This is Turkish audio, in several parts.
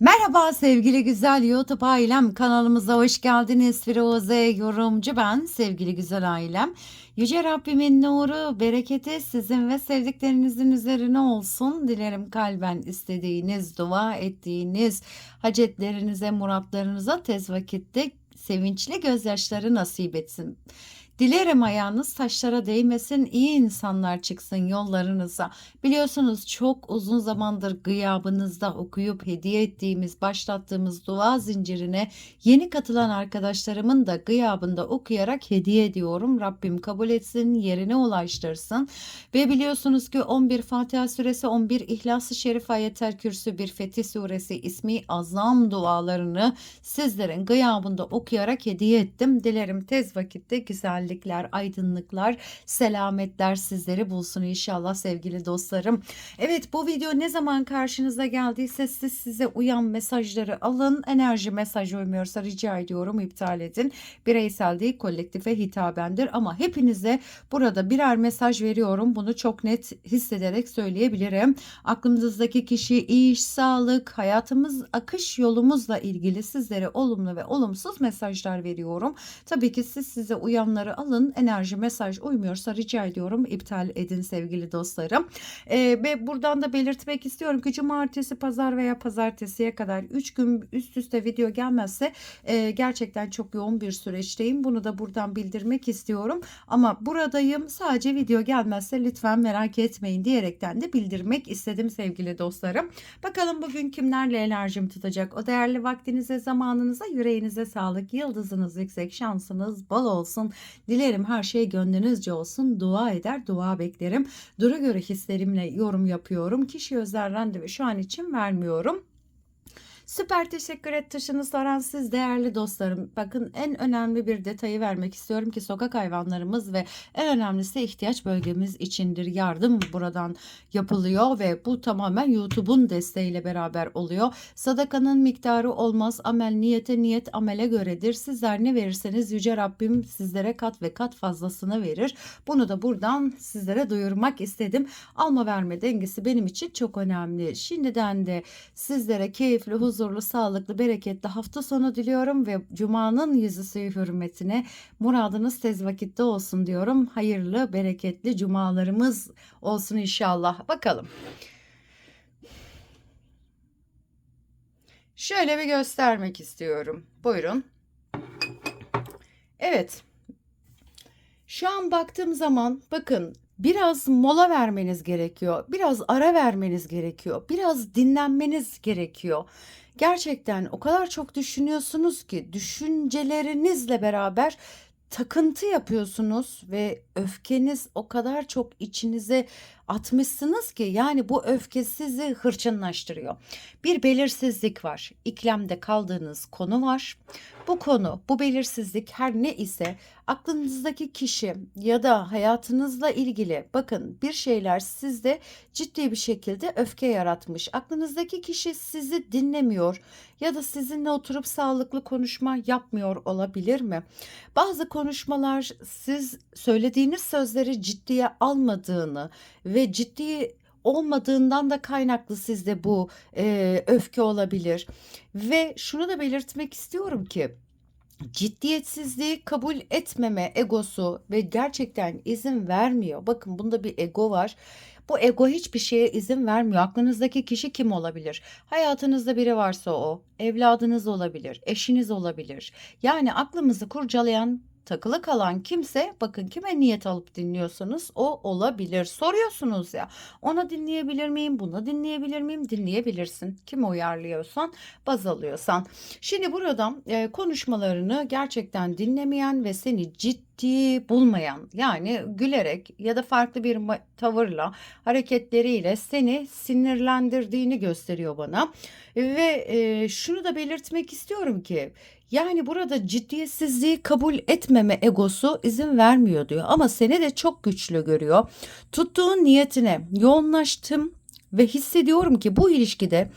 Merhaba sevgili güzel YouTube ailem kanalımıza hoş geldiniz. Firuze yorumcu ben sevgili güzel ailem. Yüce Rabbimin nuru, bereketi sizin ve sevdiklerinizin üzerine olsun. Dilerim kalben istediğiniz, dua ettiğiniz hacetlerinize, muratlarınıza tez vakitte sevinçli gözyaşları nasip etsin. Dilerim ayağınız taşlara değmesin, iyi insanlar çıksın yollarınıza. Biliyorsunuz çok uzun zamandır gıyabınızda okuyup hediye ettiğimiz, başlattığımız dua zincirine yeni katılan arkadaşlarımın da gıyabında okuyarak hediye ediyorum. Rabbim kabul etsin, yerine ulaştırsın. Ve biliyorsunuz ki 11 Fatiha suresi, 11 İhlas-ı Şerif Ayetel Kürsü, bir Fetih suresi ismi azam dualarını sizlerin gıyabında okuyarak hediye ettim. Dilerim tez vakitte güzellikler, aydınlıklar, selametler sizleri bulsun inşallah sevgili dostlarım. Evet bu video ne zaman karşınıza geldiyse siz size uyan mesajları alın. Enerji mesaj uymuyorsa rica ediyorum iptal edin. Bireysel değil kolektife hitabendir ama hepinize burada birer mesaj veriyorum. Bunu çok net hissederek söyleyebilirim. Aklımızdaki kişi, iş, sağlık, hayatımız, akış yolumuzla ilgili sizlere olumlu ve olumsuz mesajlar veriyorum. Tabii ki siz size uyanları alın. Enerji mesaj uymuyorsa rica ediyorum iptal edin sevgili dostlarım. Ee, ve buradan da belirtmek istiyorum ki cumartesi, pazar veya pazartesiye kadar 3 gün üst üste video gelmezse e, gerçekten çok yoğun bir süreçteyim. Bunu da buradan bildirmek istiyorum. Ama buradayım sadece video gelmezse lütfen merak etmeyin diyerekten de bildirmek istedim sevgili dostlarım. Bakalım bugün kimlerle enerjim tutacak? O değerli vaktinize, zamanınıza, yüreğinize sağlık. Yıldızınız yüksek, şansınız bol olsun. Dilerim her şey gönlünüzce olsun. Dua eder, dua beklerim. Dura göre hislerimle yorum yapıyorum. Kişi özel randevu şu an için vermiyorum. Süper teşekkür et tuşunu soran siz değerli dostlarım. Bakın en önemli bir detayı vermek istiyorum ki sokak hayvanlarımız ve en önemlisi ihtiyaç bölgemiz içindir. Yardım buradan yapılıyor ve bu tamamen YouTube'un desteğiyle beraber oluyor. Sadakanın miktarı olmaz. Amel niyete niyet amele göredir. Sizler ne verirseniz Yüce Rabbim sizlere kat ve kat fazlasını verir. Bunu da buradan sizlere duyurmak istedim. Alma verme dengesi benim için çok önemli. Şimdiden de sizlere keyifli, huzurlu, sağlıklı, bereketli hafta sonu diliyorum ve Cuma'nın yüzüsü hürmetine muradınız tez vakitte olsun diyorum. Hayırlı, bereketli cumalarımız olsun inşallah. Bakalım. Şöyle bir göstermek istiyorum. Buyurun. Evet. Şu an baktığım zaman bakın biraz mola vermeniz gerekiyor. Biraz ara vermeniz gerekiyor. Biraz dinlenmeniz gerekiyor. Gerçekten o kadar çok düşünüyorsunuz ki düşüncelerinizle beraber takıntı yapıyorsunuz ve öfkeniz o kadar çok içinize atmışsınız ki yani bu öfke sizi hırçınlaştırıyor. Bir belirsizlik var. İklemde kaldığınız konu var. Bu konu, bu belirsizlik her ne ise aklınızdaki kişi ya da hayatınızla ilgili bakın bir şeyler sizde ciddi bir şekilde öfke yaratmış. Aklınızdaki kişi sizi dinlemiyor ya da sizinle oturup sağlıklı konuşma yapmıyor olabilir mi? Bazı konuşmalar siz söylediğiniz sözleri ciddiye almadığını ve ciddi olmadığından da kaynaklı sizde bu e, öfke olabilir. Ve şunu da belirtmek istiyorum ki ciddiyetsizliği kabul etmeme egosu ve gerçekten izin vermiyor. Bakın bunda bir ego var. Bu ego hiçbir şeye izin vermiyor. Aklınızdaki kişi kim olabilir? Hayatınızda biri varsa o, evladınız olabilir, eşiniz olabilir. Yani aklımızı kurcalayan takılı kalan kimse bakın kime niyet alıp dinliyorsanız o olabilir. Soruyorsunuz ya ona dinleyebilir miyim bunu dinleyebilir miyim dinleyebilirsin. Kim uyarlıyorsan baz alıyorsan. Şimdi burada e, konuşmalarını gerçekten dinlemeyen ve seni ciddi bulmayan yani gülerek ya da farklı bir tavırla hareketleriyle seni sinirlendirdiğini gösteriyor bana. Ve e, şunu da belirtmek istiyorum ki yani burada ciddiyetsizliği kabul etmeme egosu izin vermiyor diyor. Ama seni de çok güçlü görüyor. Tuttuğun niyetine yoğunlaştım ve hissediyorum ki bu ilişkide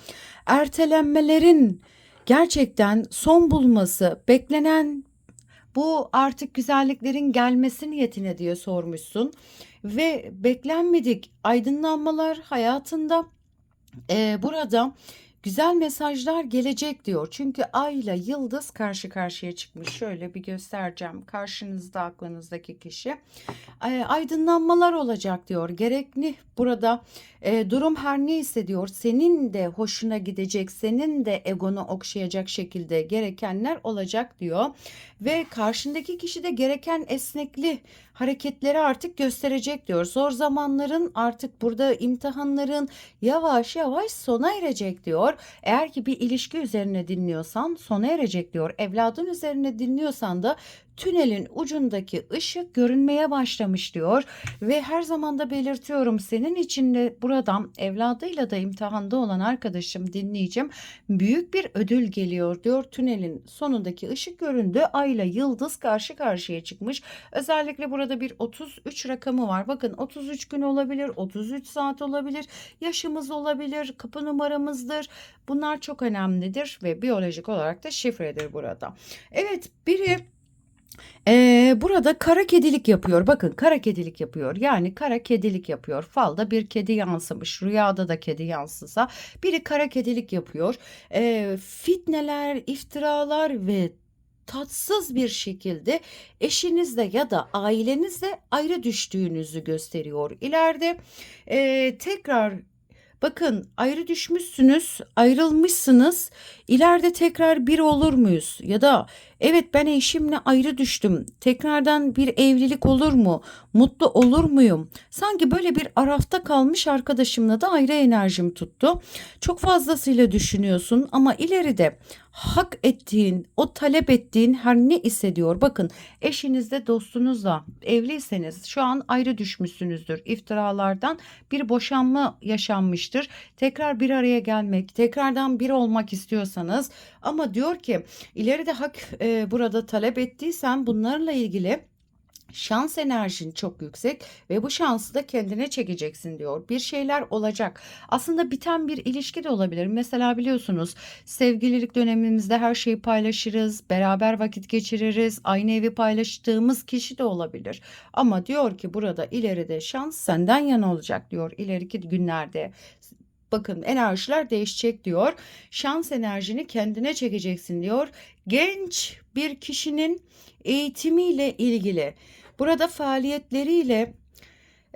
ertelenmelerin gerçekten son bulması, beklenen bu artık güzelliklerin gelmesi niyetine diye sormuşsun. Ve beklenmedik aydınlanmalar hayatında. E, burada güzel mesajlar gelecek diyor. Çünkü ay ile yıldız karşı karşıya çıkmış. Şöyle bir göstereceğim. Karşınızda aklınızdaki kişi. E, aydınlanmalar olacak diyor. Gerekli burada e, durum her neyse diyor. Senin de hoşuna gidecek, senin de egonu okşayacak şekilde gerekenler olacak diyor. Ve karşındaki kişi de gereken esnekli hareketleri artık gösterecek diyor. Zor zamanların artık burada imtihanların yavaş yavaş sona erecek diyor. Eğer ki bir ilişki üzerine dinliyorsan sona erecek diyor. Evladın üzerine dinliyorsan da tünelin ucundaki ışık görünmeye başlamış diyor ve her zaman da belirtiyorum senin için de buradan evladıyla da imtihanda olan arkadaşım dinleyeceğim büyük bir ödül geliyor diyor. Tünelin sonundaki ışık göründü ayla yıldız karşı karşıya çıkmış. Özellikle burada bir 33 rakamı var. Bakın 33 gün olabilir 33 saat olabilir yaşımız olabilir kapı numaramızdır. Bunlar çok önemlidir ve biyolojik olarak da şifredir burada. Evet biri Eee, burada kara kedilik yapıyor. Bakın kara kedilik yapıyor. Yani kara kedilik yapıyor. Falda bir kedi yansımış. Rüyada da kedi yansısa. Biri kara kedilik yapıyor. Eee, fitneler, iftiralar ve tatsız bir şekilde eşinizle ya da ailenizle ayrı düştüğünüzü gösteriyor. İleride eee, tekrar Bakın ayrı düşmüşsünüz, ayrılmışsınız. İleride tekrar bir olur muyuz? Ya da evet ben eşimle ayrı düştüm. Tekrardan bir evlilik olur mu? Mutlu olur muyum? Sanki böyle bir arafta kalmış arkadaşımla da ayrı enerjim tuttu. Çok fazlasıyla düşünüyorsun ama ileride hak ettiğin, o talep ettiğin her ne ise diyor. Bakın eşinizde dostunuzla evliyseniz şu an ayrı düşmüşsünüzdür. İftiralardan bir boşanma yaşanmıştır. Tekrar bir araya gelmek, tekrardan bir olmak istiyorsanız ama diyor ki ileride hak e, burada talep ettiysen bunlarla ilgili Şans enerjin çok yüksek ve bu şansı da kendine çekeceksin diyor. Bir şeyler olacak. Aslında biten bir ilişki de olabilir. Mesela biliyorsunuz sevgililik dönemimizde her şeyi paylaşırız, beraber vakit geçiririz, aynı evi paylaştığımız kişi de olabilir. Ama diyor ki burada ileride şans senden yana olacak diyor ileriki günlerde. Bakın enerjiler değişecek diyor. Şans enerjini kendine çekeceksin diyor. Genç bir kişinin eğitimiyle ilgili Burada faaliyetleriyle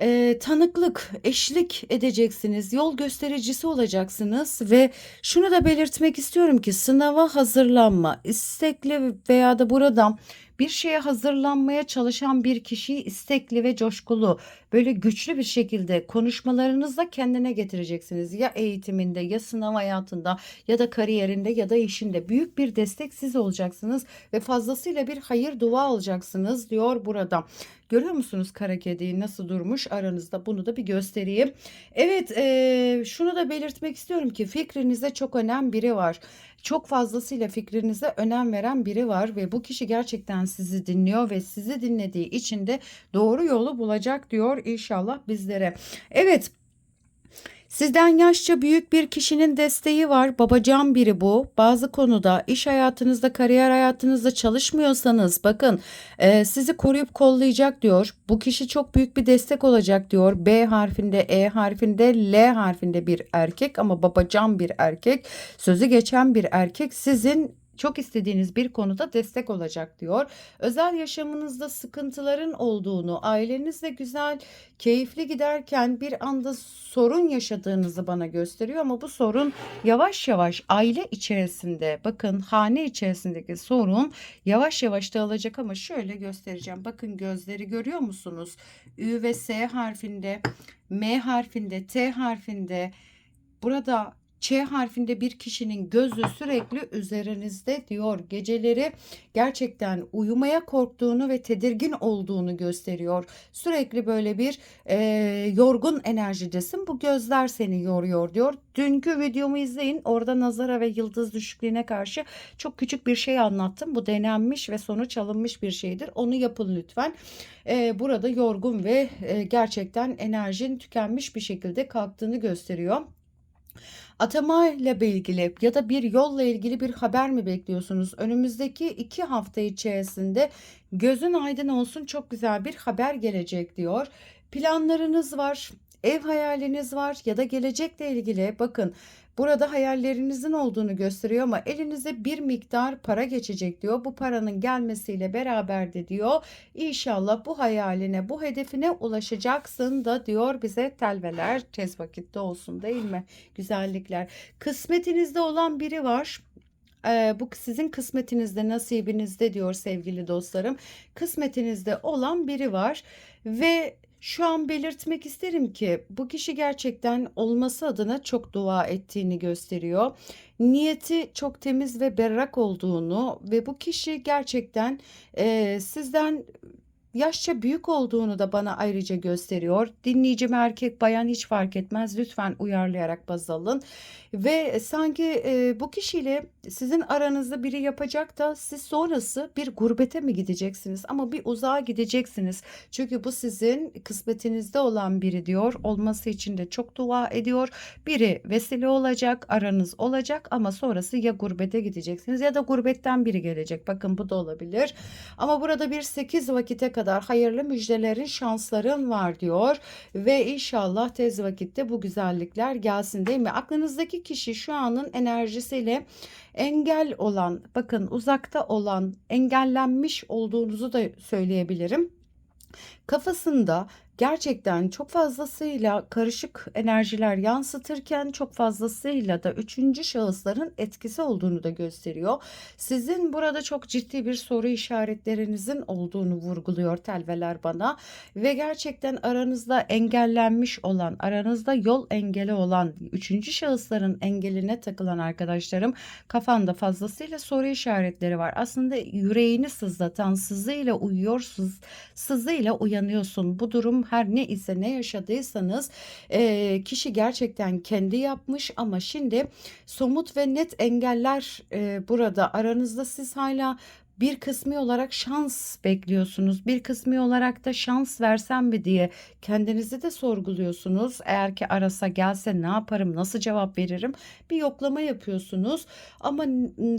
e, tanıklık, eşlik edeceksiniz, yol göstericisi olacaksınız ve şunu da belirtmek istiyorum ki sınava hazırlanma, istekli veya da burada bir şeye hazırlanmaya çalışan bir kişiyi istekli ve coşkulu böyle güçlü bir şekilde konuşmalarınızla kendine getireceksiniz. Ya eğitiminde ya sınav hayatında ya da kariyerinde ya da işinde büyük bir destek siz olacaksınız ve fazlasıyla bir hayır dua alacaksınız diyor burada. Görüyor musunuz kara kediyi nasıl durmuş aranızda bunu da bir göstereyim. Evet ee, şunu da belirtmek istiyorum ki fikrinize çok önem biri var. Çok fazlasıyla fikrinize önem veren biri var ve bu kişi gerçekten sizi dinliyor ve sizi dinlediği için de doğru yolu bulacak diyor inşallah bizlere. Evet Sizden yaşça büyük bir kişinin desteği var. Babacan biri bu. Bazı konuda iş hayatınızda, kariyer hayatınızda çalışmıyorsanız bakın e, sizi koruyup kollayacak diyor. Bu kişi çok büyük bir destek olacak diyor. B harfinde, E harfinde, L harfinde bir erkek ama babacan bir erkek. Sözü geçen bir erkek sizin çok istediğiniz bir konuda destek olacak diyor. Özel yaşamınızda sıkıntıların olduğunu, ailenizle güzel, keyifli giderken bir anda sorun yaşadığınızı bana gösteriyor ama bu sorun yavaş yavaş aile içerisinde, bakın hane içerisindeki sorun yavaş yavaş dağılacak ama şöyle göstereceğim. Bakın gözleri görüyor musunuz? Ü ve S harfinde, M harfinde, T harfinde burada Ç harfinde bir kişinin gözü sürekli üzerinizde diyor. Geceleri gerçekten uyumaya korktuğunu ve tedirgin olduğunu gösteriyor. Sürekli böyle bir e, yorgun enerjidesin. Bu gözler seni yoruyor diyor. Dünkü videomu izleyin. Orada nazara ve yıldız düşüklüğüne karşı çok küçük bir şey anlattım. Bu denenmiş ve sonuç alınmış bir şeydir. Onu yapın lütfen. E, burada yorgun ve e, gerçekten enerjin tükenmiş bir şekilde kalktığını gösteriyor. Atama ile ilgili ya da bir yolla ilgili bir haber mi bekliyorsunuz? Önümüzdeki iki hafta içerisinde gözün aydın olsun çok güzel bir haber gelecek diyor. Planlarınız var, ev hayaliniz var ya da gelecekle ilgili bakın Burada hayallerinizin olduğunu gösteriyor ama elinize bir miktar para geçecek diyor. Bu paranın gelmesiyle beraber de diyor inşallah bu hayaline, bu hedefine ulaşacaksın da diyor bize telveler tez vakitte olsun değil mi? Güzellikler. Kısmetinizde olan biri var. Eee, bu sizin kısmetinizde, nasibinizde diyor sevgili dostlarım. Kısmetinizde olan biri var ve şu an belirtmek isterim ki bu kişi gerçekten olması adına çok dua ettiğini gösteriyor. Niyeti çok temiz ve berrak olduğunu ve bu kişi gerçekten eee, sizden yaşça büyük olduğunu da bana ayrıca gösteriyor. Dinleyicim erkek bayan hiç fark etmez. Lütfen uyarlayarak baz alın. Ve sanki e, bu kişiyle sizin aranızda biri yapacak da siz sonrası bir gurbete mi gideceksiniz? Ama bir uzağa gideceksiniz. Çünkü bu sizin kısmetinizde olan biri diyor. Olması için de çok dua ediyor. Biri vesile olacak, aranız olacak ama sonrası ya gurbete gideceksiniz ya da gurbetten biri gelecek. Bakın bu da olabilir. Ama burada bir 8 vakite kadar hayırlı müjdelerin, şansların var diyor. Ve inşallah tez vakitte bu güzellikler gelsin değil mi? Aklınızdaki kişi şu anın enerjisiyle engel olan, bakın uzakta olan, engellenmiş olduğunuzu da söyleyebilirim. Kafasında gerçekten çok fazlasıyla karışık enerjiler yansıtırken çok fazlasıyla da üçüncü şahısların etkisi olduğunu da gösteriyor. Sizin burada çok ciddi bir soru işaretlerinizin olduğunu vurguluyor telveler bana ve gerçekten aranızda engellenmiş olan, aranızda yol engeli olan, üçüncü şahısların engeline takılan arkadaşlarım kafanda fazlasıyla soru işaretleri var. Aslında yüreğini sızlatan, sızıyla uyuyor, sız, sızıyla uyanıyorsun. Bu durum her ne ise ne yaşadıysanız e, kişi gerçekten kendi yapmış ama şimdi somut ve net engeller e, burada aranızda. Siz hala bir kısmı olarak şans bekliyorsunuz. Bir kısmı olarak da şans versem mi diye kendinizi de sorguluyorsunuz. Eğer ki arasa gelse ne yaparım, nasıl cevap veririm? Bir yoklama yapıyorsunuz. Ama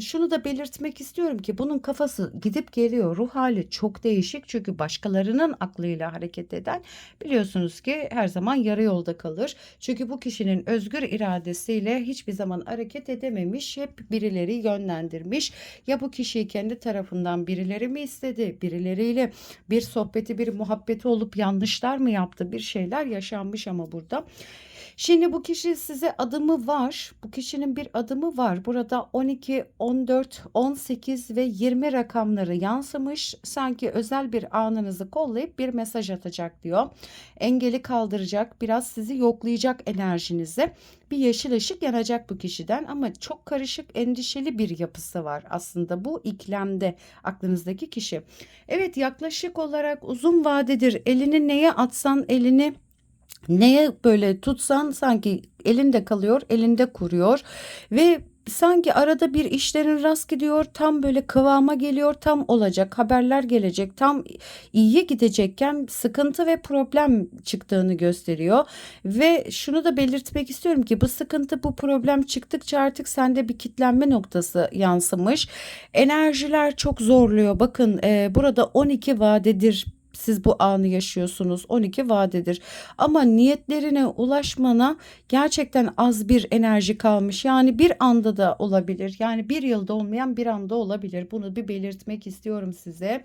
şunu da belirtmek istiyorum ki bunun kafası gidip geliyor. Ruh hali çok değişik. Çünkü başkalarının aklıyla hareket eden biliyorsunuz ki her zaman yarı yolda kalır. Çünkü bu kişinin özgür iradesiyle hiçbir zaman hareket edememiş. Hep birileri yönlendirmiş. Ya bu kişiyi kendi tarafından tarafından birileri mi istedi? Birileriyle bir sohbeti, bir muhabbeti olup yanlışlar mı yaptı? Bir şeyler yaşanmış ama burada. Şimdi bu kişi size adımı var. Bu kişinin bir adımı var. Burada 12, 14, 18 ve 20 rakamları yansımış. Sanki özel bir anınızı kollayıp bir mesaj atacak diyor. Engeli kaldıracak, biraz sizi yoklayacak enerjinizi. Bir yeşil ışık yanacak bu kişiden ama çok karışık, endişeli bir yapısı var aslında bu iklemde aklınızdaki kişi. Evet yaklaşık olarak uzun vadedir. Elini neye atsan elini Neye böyle tutsan sanki elinde kalıyor, elinde kuruyor ve sanki arada bir işlerin rast gidiyor, tam böyle kıvama geliyor, tam olacak, haberler gelecek, tam iyiye gidecekken sıkıntı ve problem çıktığını gösteriyor. Ve şunu da belirtmek istiyorum ki bu sıkıntı, bu problem çıktıkça artık sende bir kitlenme noktası yansımış. Enerjiler çok zorluyor. Bakın e, burada 12 vadedir siz bu anı yaşıyorsunuz. 12 vadedir. Ama niyetlerine ulaşmana gerçekten az bir enerji kalmış. Yani bir anda da olabilir. Yani bir yılda olmayan bir anda olabilir. Bunu bir belirtmek istiyorum size.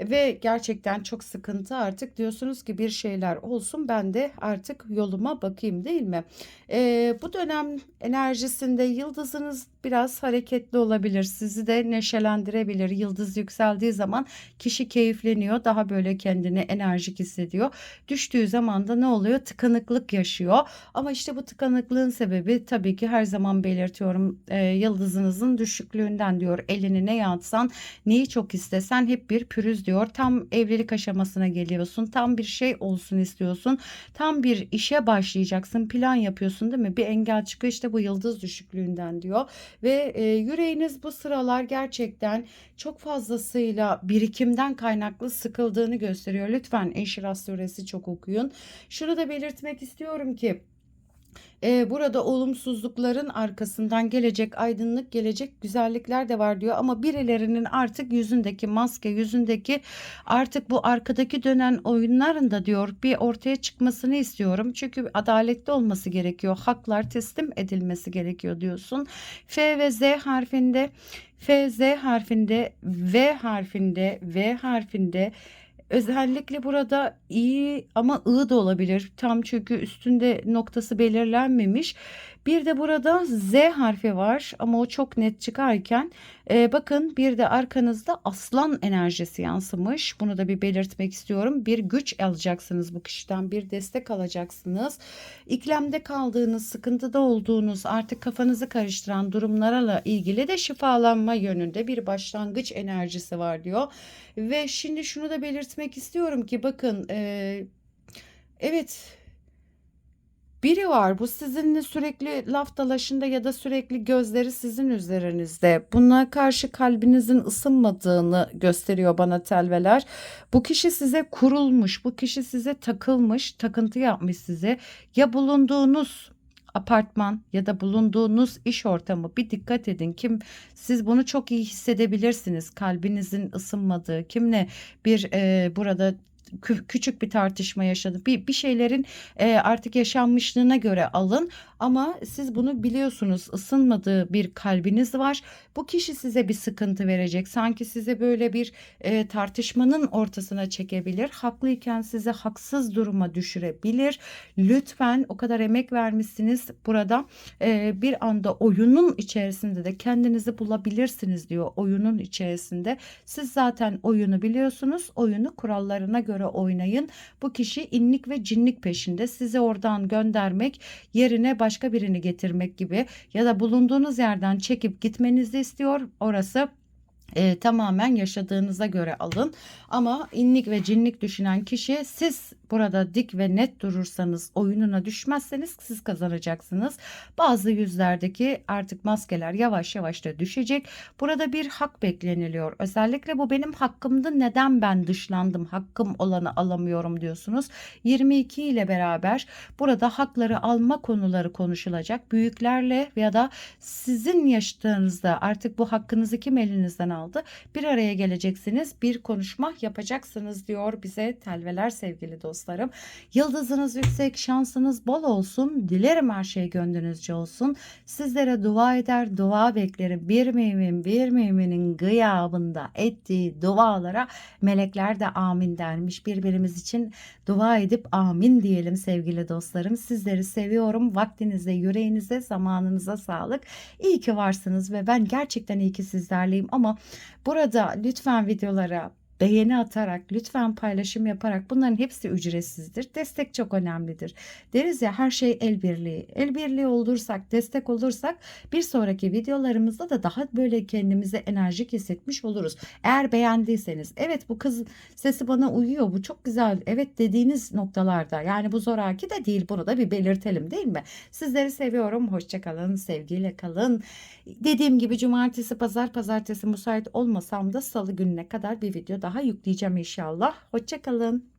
Ve gerçekten çok sıkıntı artık diyorsunuz ki bir şeyler olsun ben de artık yoluma bakayım değil mi? Ee, bu dönem enerjisinde yıldızınız biraz hareketli olabilir. Sizi de neşelendirebilir. Yıldız yükseldiği zaman kişi keyifleniyor. Daha böyle kendini enerjik hissediyor. Düştüğü zaman da ne oluyor? Tıkanıklık yaşıyor. Ama işte bu tıkanıklığın sebebi tabii ki her zaman belirtiyorum e, yıldızınızın düşüklüğünden diyor. Elini ne yatsan neyi çok istesen hep bir pürüz diyor. Tam evlilik aşamasına geliyorsun. Tam bir şey olsun istiyorsun. Tam bir işe başlayacaksın. Plan yapıyorsun değil mi? Bir engel çıkıyor işte bu yıldız düşüklüğünden diyor. Ve e, yüreğiniz bu sıralar gerçekten çok fazlasıyla birikimden kaynaklı sıkıldığını gösteriyor. Lütfen Enşirah suresi çok okuyun. Şunu da belirtmek istiyorum ki Eee, burada olumsuzlukların arkasından gelecek aydınlık, gelecek güzellikler de var diyor ama birilerinin artık yüzündeki maske, yüzündeki artık bu arkadaki dönen oyunların da diyor bir ortaya çıkmasını istiyorum. Çünkü adaletli olması gerekiyor. Haklar teslim edilmesi gerekiyor diyorsun. F ve Z harfinde, F, Z harfinde, V harfinde, V harfinde Özellikle burada i ama ı da olabilir. Tam çünkü üstünde noktası belirlenmemiş. Bir de burada Z harfi var ama o çok net çıkarken e, bakın bir de arkanızda aslan enerjisi yansımış. Bunu da bir belirtmek istiyorum. Bir güç alacaksınız bu kişiden, bir destek alacaksınız. İklemde kaldığınız, sıkıntıda olduğunuz, artık kafanızı karıştıran durumlarla ilgili de şifalanma yönünde bir başlangıç enerjisi var diyor. Ve şimdi şunu da belirtmek istiyorum ki bakın e, evet biri var bu sizinle sürekli laf dalaşında ya da sürekli gözleri sizin üzerinizde. Buna karşı kalbinizin ısınmadığını gösteriyor bana telveler. Bu kişi size kurulmuş, bu kişi size takılmış, takıntı yapmış size. Ya bulunduğunuz apartman ya da bulunduğunuz iş ortamı bir dikkat edin. Kim siz bunu çok iyi hissedebilirsiniz. Kalbinizin ısınmadığı, kimle bir e, burada küçük bir tartışma yaşadı. Bir, bir şeylerin e, artık yaşanmışlığına göre alın ama siz bunu biliyorsunuz ısınmadığı bir kalbiniz var. Bu kişi size bir sıkıntı verecek. Sanki size böyle bir e, tartışmanın ortasına çekebilir. Haklıyken size haksız duruma düşürebilir. Lütfen o kadar emek vermişsiniz burada e, bir anda oyunun içerisinde de kendinizi bulabilirsiniz diyor oyunun içerisinde. Siz zaten oyunu biliyorsunuz. Oyunu kurallarına göre oynayın. Bu kişi inlik ve cinlik peşinde. Sizi oradan göndermek yerine başka birini getirmek gibi ya da bulunduğunuz yerden çekip gitmenizi istiyor. Orası e, tamamen yaşadığınıza göre alın. Ama inlik ve cinlik düşünen kişi siz burada dik ve net durursanız oyununa düşmezseniz siz kazanacaksınız. Bazı yüzlerdeki artık maskeler yavaş yavaş da düşecek. Burada bir hak bekleniliyor. Özellikle bu benim hakkımdı neden ben dışlandım hakkım olanı alamıyorum diyorsunuz. 22 ile beraber burada hakları alma konuları konuşulacak. Büyüklerle ya da sizin yaşadığınızda artık bu hakkınızı kim elinizden aldı? Bir araya geleceksiniz, bir konuşma yapacaksınız diyor bize telveler sevgili dostlarım. Yıldızınız yüksek, şansınız bol olsun. Dilerim her şey gönlünüzce olsun. Sizlere dua eder, dua beklerim. Bir mümin, bir müminin gıyabında ettiği dualara melekler de amin dermiş. Birbirimiz için dua edip amin diyelim sevgili dostlarım. Sizleri seviyorum. Vaktinize, yüreğinize, zamanınıza sağlık. İyi ki varsınız ve ben gerçekten iyi ki sizlerleyim ama burada lütfen videolara beğeni atarak, lütfen paylaşım yaparak bunların hepsi ücretsizdir. Destek çok önemlidir. Deriz ya her şey el birliği. El birliği olursak, destek olursak bir sonraki videolarımızda da daha böyle kendimize enerjik hissetmiş oluruz. Eğer beğendiyseniz, evet bu kız sesi bana uyuyor, bu çok güzel, evet dediğiniz noktalarda yani bu zoraki de değil bunu da bir belirtelim değil mi? Sizleri seviyorum. Hoşçakalın, sevgiyle kalın. Dediğim gibi cumartesi, pazar, pazartesi müsait olmasam da salı gününe kadar bir video daha yükleyeceğim inşallah. Hoşçakalın.